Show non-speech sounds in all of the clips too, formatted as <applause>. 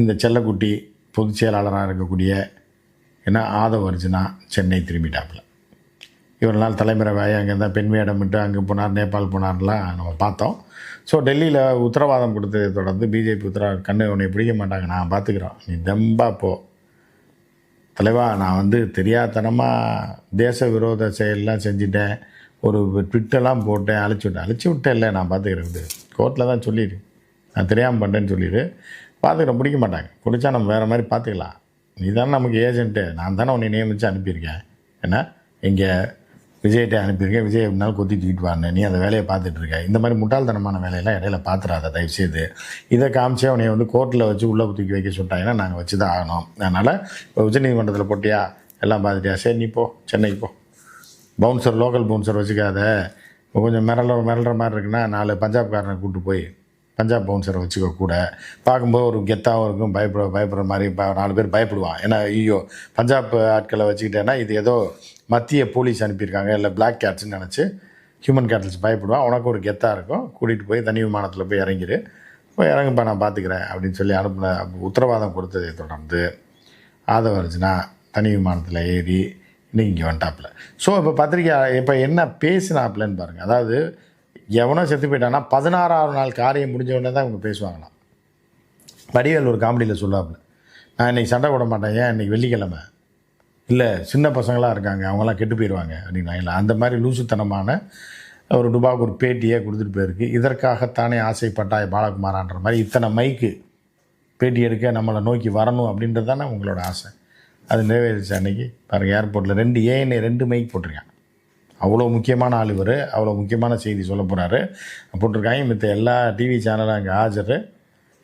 இந்த செல்லக்குட்டி பொதுச் செயலாளராக இருக்கக்கூடிய என்ன ஆதவ அர்ஜுனா சென்னை திரும்பிட்டாப்புல. இவ்வளோ நாள் தலைமுறைவாய் அங்கே இருந்தால் பெண் வேடமிட்டு அங்கே போனார் நேபாள் போனார்லாம் நம்ம பார்த்தோம். ஸோ டெல்லியில் உத்தரவாதம் கொடுத்ததை தொடர்ந்து பிஜேபி உத்தரவா கண்ணு உன்னை பிடிக்க மாட்டாங்க. நான் பார்த்துக்குறோம். நீ தெம்பா போ. தலைவா நான் வந்து தெரியாதனமாக தேச விரோத செயல்லாம் செஞ்சுட்டேன். ஒரு ட்விட்டெல்லாம் போட்டேன் அழிச்சு விட்டேன். அழிச்சு விட்டேன் இல்லை நான் பார்த்துக்கிறேன் கோர்ட்டில் தான் சொல்லிடு. நான் தெரியாமல் பண்ணிட்டேன்னு சொல்லிடு. பார்த்துக்கிறேன் பிடிக்க மாட்டாங்க. பிடிச்சா நம்ம வேறு மாதிரி பார்த்துக்கலாம். நீ தானே நமக்கு ஏஜென்ட்டு நான் தானே உன்னை நியமித்து அனுப்பியிருக்கேன். என்ன? இங்கே விஜய்கிட்ட அனுப்பியிருக்கேன். விஜய் எப்படினாலும் கொத்தி தூக்கிட்டு வாங்க நீ அந்த வேலையை பார்த்துட்ருக்க இந்த மாதிரி முட்டாள்தனமான வேலையெல்லாம் இடையில பார்த்துறாத தயவுசெய்து. இதை காமிச்சே உன்னை வந்து கோர்ட்டில் வச்சு உள்ளே தூக்கி வைக்க சொல்லிட்டாங்கன்னா நாங்கள் வச்சு தான் ஆகணும். அதனால் இப்போ உச்சநீதிமன்றத்தில் போட்டியா? எல்லாம் பார்த்துட்டியா? சரி நீ போ. சென்னைக்கு போ. பவுன்சர் லோக்கல் பவுன்சர் வச்சுக்காத. இப்போ கொஞ்சம் மிரள மிரளுற மாதிரி இருக்குன்னா நாலு பஞ்சாப்காரனை கூப்பிட்டு போய் பஞ்சாப் பவுன்சரை வச்சுக்க கூட பார்க்கும்போது ஒரு கெத்தாகவும் இருக்கும் பயப்பட பயப்படுற மாதிரி நாலு பேர் பயப்படுவான் ஏன்னா ஐயோ பஞ்சாப் ஆட்களை வச்சுக்கிட்டேன்னா இது ஏதோ மத்திய போலீஸ் அனுப்பியிருக்காங்க இல்லை பிளாக் கேட்ஸ்ன்னு நினச்சி ஹியூமன் கேட்டல்ஸ் பயப்படுவான் உனக்கு ஒரு கெத்தாக இருக்கும் கூட்டிகிட்டு போய் தனி விமானத்தில் போய் இறங்கிரு. போய் இறங்குப்பா நான் பார்த்துக்கிறேன் அப்படின்னு சொல்லி அனுப்பின உத்தரவாதம் கொடுத்ததை தொடர்ந்து ஆதவர்ஜுனா தனி விமானத்தில் ஏறி இன்னைக்கு இங்கே வந்துட்டாப்புல. ஸோ இப்போ பத்திரிக்கை இப்போ என்ன பேசினாப்லன்னு பாருங்கள் அதாவது எவனோ செத்து போயிட்டான்னா பதினாறாவது நாள் காரியம் முடிஞ்ச உடனே தான் இவங்க பேசுவாங்களாம். வடிவேல் ஒரு காமெடியில் சொல்லாப்புல நான் இன்றைக்கி சண்டை போட மாட்டேன் ஏன் இன்றைக்கி வெள்ளிக்கிழமை? இல்லை சின்ன பசங்களாக இருக்காங்க அவங்களாம் கெட்டு போயிடுவாங்க அப்படின்னா இல்லை அந்த மாதிரி லூசுத்தனமான ஒரு டுபாவுக்கு ஒரு பேட்டியே கொடுத்துட்டு போயிருக்கு. இதற்காகத்தானே ஆசைப்பட்டாய் பாலகுமாரான்ற மாதிரி இத்தனை மைக்கு பேட்டி எடுக்க நம்மளை நோக்கி வரணும் அப்படின்றது தானே உங்களோட ஆசை. அது நிறைவேறிச்சு அன்றைக்கி பாருங்கள் ஏர்போர்ட்டில் ரெண்டு ஏஎன்ஏ ரெண்டு மைக் போட்டிருக்கேன் அவ்வளோ முக்கியமான ஆள் இவர். அவ்வளோ முக்கியமான செய்தி சொல்ல போகிறாரு போட்டிருக்காங்க. மித்த எல்லா டிவி சேனலும் அங்கே ஆஜர்.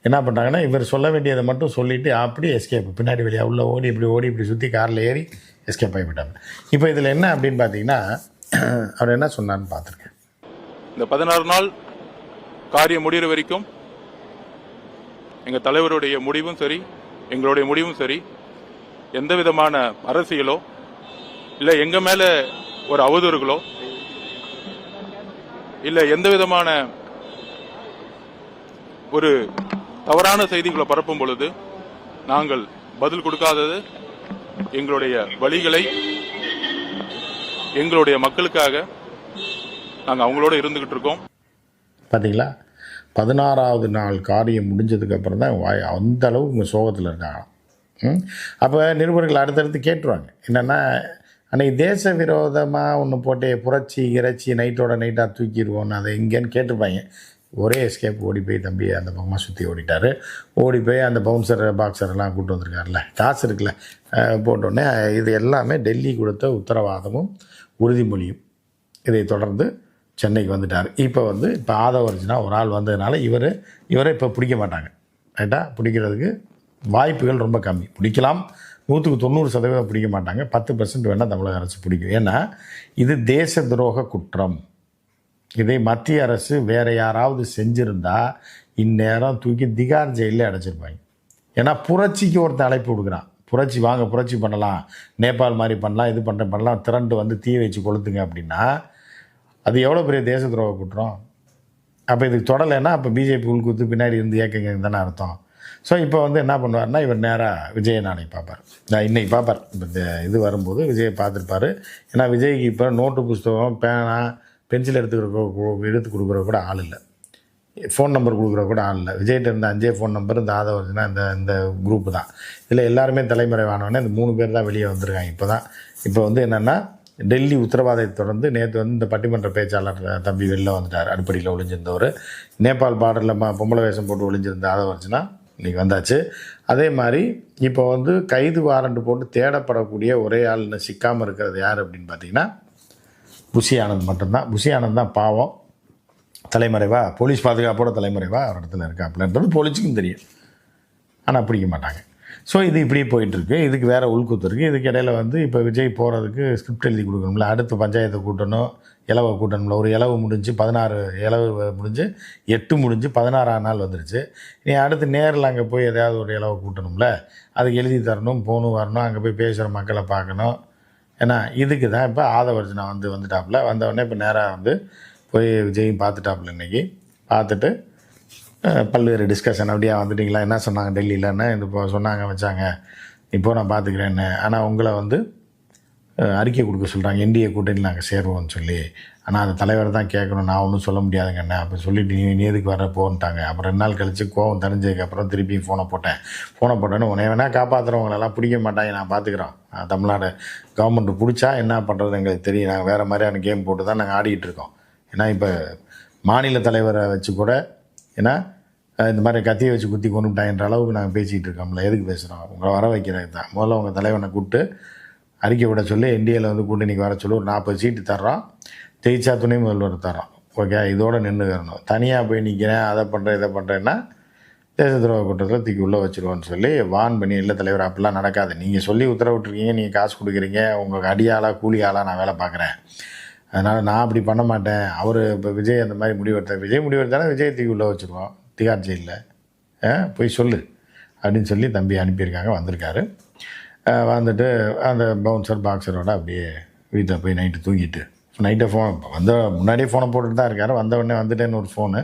என்ன பண்ணுறாங்கன்னா இவர் சொல்ல வேண்டியதை மட்டும் சொல்லிவிட்டு அப்படியே எஸ்கேப் பின்னாடி வெளியே உள்ளே ஓடி இப்படி ஓடி இப்படி சுற்றி காரில் ஏறி எஸ்கேப் ஆகிவிட்டாங்க இப்போ இதில் என்ன அப்படின்னு பார்த்தீங்கன்னா <clears throat> அவர் என்ன சொன்னார்னு பார்த்துருக்கேன் இந்த பதினாறு நாள் காரியம் முடிகிற வரைக்கும் எங்கள் தலைவருடைய முடிவும் சரி எங்களுடைய முடிவும் சரி எந்த விதமான அரசியலோ இல்லை எங்கள் மேலே ஒரு அவதூறுகளோ? இல்லை எந்த விதமான ஒரு தவறான செய்திகளை பரப்பும் பொழுது நாங்கள் பதில் கொடுக்காதது எங்களுடைய வழிகளை எங்களுடைய மக்களுக்காக நாங்கள் அவங்களோட இருந்துகிட்டு இருக்கோம். பார்த்தீங்களா? பதினாறாவது நாள் காரியம் முடிஞ்சதுக்கப்புறம் தான் வாய் அந்த அளவு இவங்க சோகத்தில் இருக்காங்க ம்? அப்போ நிருபர்கள் அடுத்தடுத்து கேட்டுருவாங்க. என்னென்னா அன்னைக்கு தேச விரோதமாக ஒன்று போட்டு புரட்சி இறைச்சி நைட்டோட நைட்டாக தூக்கிடுவோன்னு அதை எங்கேன்னு கேட்டிருப்பாங்க. ஒரே எஸ்கேப் ஓடி போய் தம்பி அந்த பக்கமாக சுற்றி ஓடிட்டார். ஓடி போய் அந்த பவுன்சர் பாக்ஸரெல்லாம் கூட்டு வந்திருக்காருல்ல. காசு இருக்குல்ல. போட்டோடனே இது எல்லாமே டெல்லி கொடுத்த உத்தரவாதமும் உறுதிமொழியும். இதை தொடர்ந்து சென்னைக்கு வந்துட்டார். இப்போ வந்து இப்போ ஆதவர்ஜுனா ஒரு ஆள் வந்ததுனால இவர் இவரை இப்போ பிடிக்க மாட்டாங்க. ரைட்டாக பிடிக்கிறதுக்கு வாய்ப்புகள் ரொம்ப கம்மி. பிடிக்கலாம். நூற்றுக்கு தொண்ணூறு சதவீதம் பிடிக்க மாட்டாங்க. பத்து பர்சன்ட் வேணால் தமிழக அரசு பிடிக்கும். ஏன்னா இது தேச துரோக குற்றம். இதை மத்திய அரசு வேறு யாராவது செஞ்சுருந்தா இந்நேரம் தூக்கி திகார் ஜெயிலில் அடைச்சிருப்பாங்க. ஏன்னா புரட்சிக்கு ஒருத்தன் அழைப்பு கொடுக்குறான். புரட்சி வாங்க புரட்சி பண்ணலாம். நேபாள் மாதிரி பண்ணலாம் இது பண்ணுற பண்ணலாம். திரண்டு வந்து தீ வச்சு கொளுத்துங்க அப்படின்னா அது எவ்வளோ பெரிய தேச துரோக குற்றம்? அப்போ இதுக்கு தொடலைன்னா அப்போ பிஜேபி உள்குத்து பின்னாடி இருந்து இயக்கங்க தானே அர்த்தம். ஸோ இப்போ வந்து என்ன பண்ணுவார்னா இவர் நேராக விஜயை நாளைக்கு பார்ப்பார். நான் இன்னைக்கு பார்ப்பார் இப்போ இந்த இது வரும்போது விஜயை பார்த்துருப்பாரு. ஏன்னா விஜய்க்கு இப்போ நோட்டு புஸ்தகம் பேனா பென்சில் எடுத்துக்கிற எடுத்து கொடுக்குற கூட ஆள் இல்லை. ஃபோன் நம்பர் கொடுக்குற கூட ஆள் இல்லை. விஜய்கிட்ட இருந்த அஞ்சே ஃபோன் நம்பர் இந்த ஆதவர்ஜுனா இந்த இந்த குரூப்பு தான். இதில் எல்லாருமே தலைமுறைவானவொடனே இந்த மூணு பேர் தான் வெளியே வந்திருக்காங்க இப்போ தான் இப்போ வந்து என்னென்னா டெல்லி உத்தரவாதத்தை தொடர்ந்து நேற்று வந்து இந்த பட்டிமன்ற பேச்சாளர் தம்பி வெளில வந்துட்டார். அடிப்படையில் ஒளிஞ்சிருந்தவர். நேபாள் பார்டரில் ம பொம்பளை வேஷம் போட்டு ஒளிஞ்சிருந்த ஆதவர்ஜுனா இன்றைக்கி வந்தாச்சு. அதே மாதிரி இப்போ வந்து கைது வாரண்ட் போட்டு தேடப்படக்கூடிய ஒரே ஆள் சிக்காமல் இருக்கிறது யார் அப்படின்னு பார்த்தீங்கன்னா புஷி ஆனந்த் மட்டும்தான். புஷி ஆனந்த் தான் பாவம். தலைமறைவா போலீஸ் பாதுகாப்போட தலைமறைவா ஒரு இடத்துல இருக்காப்புலன்றது போலீஸுக்கும் தெரியும். ஆனால் பிடிக்க மாட்டாங்க. ஸோ இது இப்படியே போயிட்டுருக்கு. இதுக்கு வேறு உள்குத்து இருக்குது இதுக்கு இடையில வந்து இப்போ விஜய் போகிறதுக்கு ஸ்கிரிப்ட் எழுதி கொடுக்கணும்ல. அடுத்து பஞ்சாயத்தை கூட்டணும் இலவை கூட்டணும்ல. ஒரு இலவு முடிஞ்சு பதினாறு இலவு முடிஞ்சு எட்டு முடிஞ்சு பதினாறாம் நாள் வந்துருச்சு. நீ அடுத்து நேரில் அங்கே போய் எதையாவது ஒரு இலவை கூட்டணும்ல. அதுக்கு எழுதி தரணும் போகணும் வரணும் அங்கே போய் பேசுகிற மக்களை பார்க்கணும். ஏன்னா இதுக்கு தான் இப்போ ஆதவர்ஜனா வந்து வந்துட்டாப்புல. வந்தவொடனே இப்போ நேராக வந்து போய் விஜயும் பார்த்துட்டாப்புல இன்னைக்கு. பார்த்துட்டு பல்வேறு டிஸ்கஷன் அப்படியே வந்துட்டிங்களா? என்ன சொன்னாங்க? டெல்லியிலன்னு இது இப்போ சொன்னாங்க வச்சாங்க. இப்போது நான் பார்த்துக்கிறேன்னு ஆனால் உங்களை வந்து அறிக்கை கொடுக்க சொல்கிறாங்க என்டிஏ கூட்டணி நாங்கள் சேருவோம்னு சொல்லி. ஆனால் அந்த தலைவர் தான் கேட்கணும். நான் ஒன்றும் சொல்ல முடியாதுங்க என்ன? அப்போ சொல்லிட்டு நீ நீ எதுக்கு வர போன்ட்டாங்க. அப்புறம் ரெண்டு நாள் கழிச்சு கோவம் தெரிஞ்சதுக்கப்புறம் திருப்பி ஃபோனை போட்டேன். ஃபோனை போட்டேன்னு உன்னை வேணால் காப்பாற்றுறவங்களெல்லாம் பிடிக்க மாட்டாங்க. நான் பார்த்துக்குறோம் தமிழ்நாடு கவர்மெண்ட் பிடிச்சா என்ன பண்ணுறது எங்களுக்கு தெரியும். நாங்கள் வேறு மாதிரியான கேம் போட்டு தான் நாங்கள் ஆடிக்கிட்டு இருக்கோம். ஏன்னா இப்போ மாநில தலைவரை வச்சு கூட ஏன்னா இந்த மாதிரி கத்தியை வச்சு குத்தி கொண்டுட்டாங்கன்ற அளவுக்கு நாங்கள் பேசிக்கிட்டு இருக்கோம்ல. எதுக்கு பேசுகிறோம் உங்களை வர வைக்கிறது தான். முதல்ல உங்கள் தலைவனை கூப்பிட்டு அறிக்கை விட சொல்லி இந்தியாவில் வந்து கூட்டணிக்கு வர சொல்லி ஒரு நாற்பது சீட்டு தர்றோம். ஜெயிச்சா துணை முதல்வர் தர்றோம். ஓகே? இதோடு நின்றுக்கிறணும் தனியாக போய் நிற்கிறேன் அதை பண்ணுறேன் இதை பண்ணுறேன்னா தேச துரோக கூட்டத்தில் தூக்கி உள்ளே வச்சிருவோன்னு சொல்லி வான் பண்ணி இல்லை தலைவர் அப்படிலாம் நடக்காது. நீங்கள் சொல்லி உத்தரவிட்டுருக்கீங்க நீங்கள் காசு கொடுக்குறீங்க. உங்களுக்கு அடியாளாக கூலி ஆளாக நான் வேலை பார்க்குறேன். அதனால் நான் அப்படி பண்ண மாட்டேன். அவர் இப்போ விஜய் அந்த மாதிரி முடிவெடுத்தார் விஜய் முடிவெடுத்தாலும் விஜய் தூக்கி உள்ளே வச்சுருவோம். திகார் ஜெயிலில். போய் சொல்லு. அப்படின்னு சொல்லி தம்பி அனுப்பியிருக்காங்க வந்திருக்காரு. வந்துட்டு அந்த பவுன்சர் பாக்ஸரோட அப்படியே வீட்டில் போய் நைட்டு தூங்கிட்டு. நைட்டை ஃபோன் வந்த முன்னாடியே ஃபோனை போட்டுட்டு தான் இருக்காரு. வந்த உடனே வந்துட்டேன்னு ஒரு ஃபோனு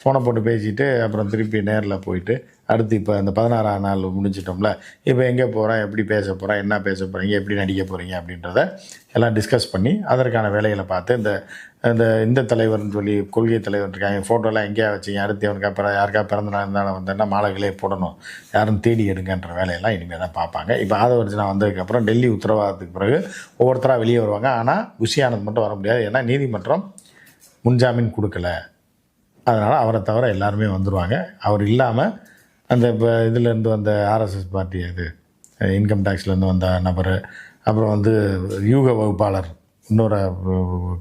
ஃபோனை போட்டு பேசிட்டு அப்புறம் திருப்பி நேரில் போயிட்டு அடுத்து இப்போ அந்த பதினாறாம் நாள் முடிஞ்சிட்டோம்ல இப்போ எங்கே போகிறோம் எப்படி பேச போகிறோம் என்ன பேச போகிறீங்க எப்படி நடிக்க போகிறீங்க அப்படின்றத எல்லாம் டிஸ்கஸ் பண்ணி அதற்கான வேலைகளை பார்த்து இந்த இந்த இந்த தலைவர்னு சொல்லி கொள்கை தலைவர் இருக்காங்க ஃபோட்டோலாம் எங்கேயா வச்சிங்க அடுத்து அவனுக்கு அப்புறம் யாருக்கா பிறந்த நாள் இருந்தாலும் வந்தேன்னா மாலைகளே போடணும். யாரும் தேடி எடுங்கன்ற வேலையெல்லாம் இனிமேல் தான் பார்ப்பாங்க. இப்போ ஆதவர்ஜனா வந்ததுக்கப்புறம் டெல்லி உத்தரவாதத்துக்கு பிறகு ஒவ்வொருத்தராக வெளியே வருவாங்க. ஆனால் குஷி மட்டும் வர முடியாது. ஏன்னா நீதிமன்றம் முன்ஜாமீன் கொடுக்கல. அதனால் அவரை தவிர எல்லாருமே வந்துடுவாங்க அவர் இல்லாமல் அந்த இப்போ இதுலேருந்து வந்த ஆர்எஸ்எஸ் பார்ட்டி அது. இன்கம் டேக்ஸ்லேருந்து வந்த நபர். அப்புறம் வந்து யூக வகுப்பாளர் இன்னொரு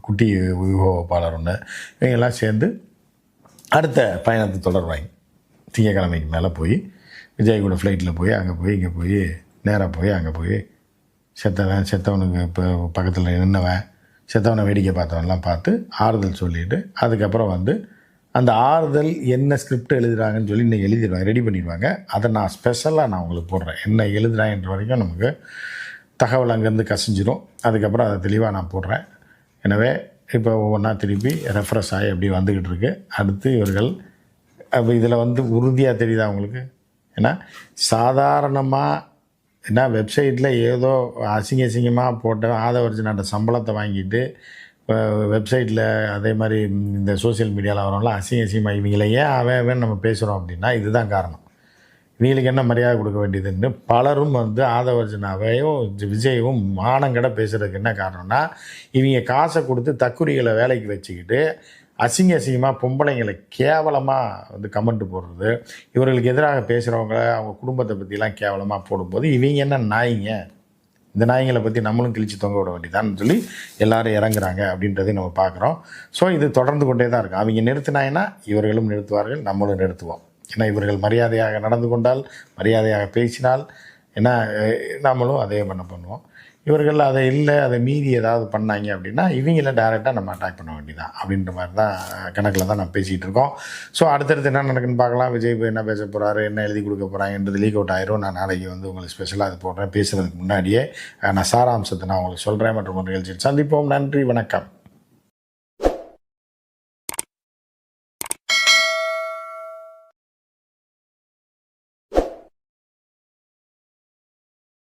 குட்டி யூக வகுப்பாளர் ஒன்று இவங்கெல்லாம் சேர்ந்து அடுத்த பயணத்தை தொடர்வாங்க திங்கக்கிழமைக்கு மேலே போய் விஜய் கூட ஃப்ளைட்டில் போய் அங்கே போய் இங்கே போய் நேராக போய் அங்கே போய் செத்தவன் செத்தவனுக்கு இப்போ பக்கத்தில் நின்னவன் செத்தவனை வேடிக்கை பார்த்தவன்லாம் பார்த்து ஆறுதல் சொல்லிவிட்டு அதுக்கப்புறம் வந்து அந்த ஆறுதல் என்ன ஸ்கிரிப்ட் எழுதுகிறாங்கன்னு சொல்லி இன்னைக்கு எழுதிடுவாங்க ரெடி பண்ணிடுவாங்க. அதை நான் ஸ்பெஷலாக நான் உங்களுக்கு போடுறேன். என்ன எழுதுறாங்கன்ற வரைக்கும் நமக்கு தகவல் அங்கேருந்து கசிஞ்சிரும். அதுக்கப்புறம் அதை தெளிவாக நான் போடுறேன். எனவே இப்போ ஒவ்வொன்றா திருப்பி ரெஃப்ரெஷ் ஆகி அப்படி வந்துக்கிட்டு இருக்கு. அடுத்து இவர்கள் அப்போ இதில் வந்து உறுதியாக தெரியுதா அவங்களுக்கு ஏன்னா சாதாரணமாக ஏன்னா வெப்சைட்டில் ஏதோ அசிங்க அசிங்கமாக போட்ட நான் சம்பளத்தை வாங்கிட்டு வெப்சைட்டில் அதே மாதிரி இந்த சோஷியல் மீடியாவில் வரோம்ல அசிங்க அசிங்கமாக இவங்கள ஏன் அவன் அவன் நம்ம பேசுகிறோம் அப்படின்னா இதுதான் காரணம். இவங்களுக்கு என்ன மரியாதை கொடுக்க வேண்டியதுன்னு பலரும் வந்து ஆதவர்ஜனாவையும் விஜயவும் மானங்கட பேசுகிறதுக்கு என்ன காரணம்னா இவங்க காசை கொடுத்து தக்குரிகளை வேலைக்கு வச்சுக்கிட்டு அசிங்க அசிங்கமாக பொம்பளைங்களை கேவலமாக வந்து கமெண்ட் போடுறது இவர்களுக்கு எதிராக பேசுகிறவங்க அவங்க குடும்பத்தை பற்றிலாம் கேவலமாக போடும்போது இவங்க என்ன நாய்ங்க? இந்த நாய்களை பற்றி நம்மளும் கிழிச்சு தொங்க விட வேண்டியதான்னு சொல்லி எல்லாரும் இறங்குறாங்க அப்படின்றதையும் நம்ம பார்க்குறோம். ஸோ இது தொடர்ந்து கொண்டே தான் இருக்கும் அவங்க நிறுத்தினாங்கன்னா இவர்களும் நிறுத்துவார்கள் நம்மளும் நிறுத்துவோம். ஏன்னா இவர்கள் மரியாதையாக நடந்து கொண்டால் மரியாதையாக பேசினால் ஏன்னா நம்மளும் அதே பண்ண பண்ணுவோம். இவர்கள் அதை இல்லை அதை மீறி ஏதாவது பண்ணாங்க அப்படின்னா இவங்கள டேரெக்டாக நம்ம அட்டாக் பண்ண வேண்டியதான் அப்படின்ற மாதிரி தான் கணக்கில் தான் நம்ம பேசிகிட்டு இருக்கோம். ஸோ அடுத்தடுத்து என்ன நடக்குன்னு பார்க்கலாம். விஜய் என்ன பேச போகிறாரு என்ன எழுதி கொடுக்க போகிறாங்கன்றது லீக் அவுட் ஆயிரும். நான் நாளைக்கு வந்து உங்களுக்கு ஸ்பெஷலாக அது போடுறேன். பேசுகிறதுக்கு முன்னாடியே நான் சாராம்சத்தை நான் உங்களுக்கு சொல்கிறேன் மற்றும் ஒரு நிகழ்ச்சியில் சந்திப்போம். நன்றி வணக்கம்.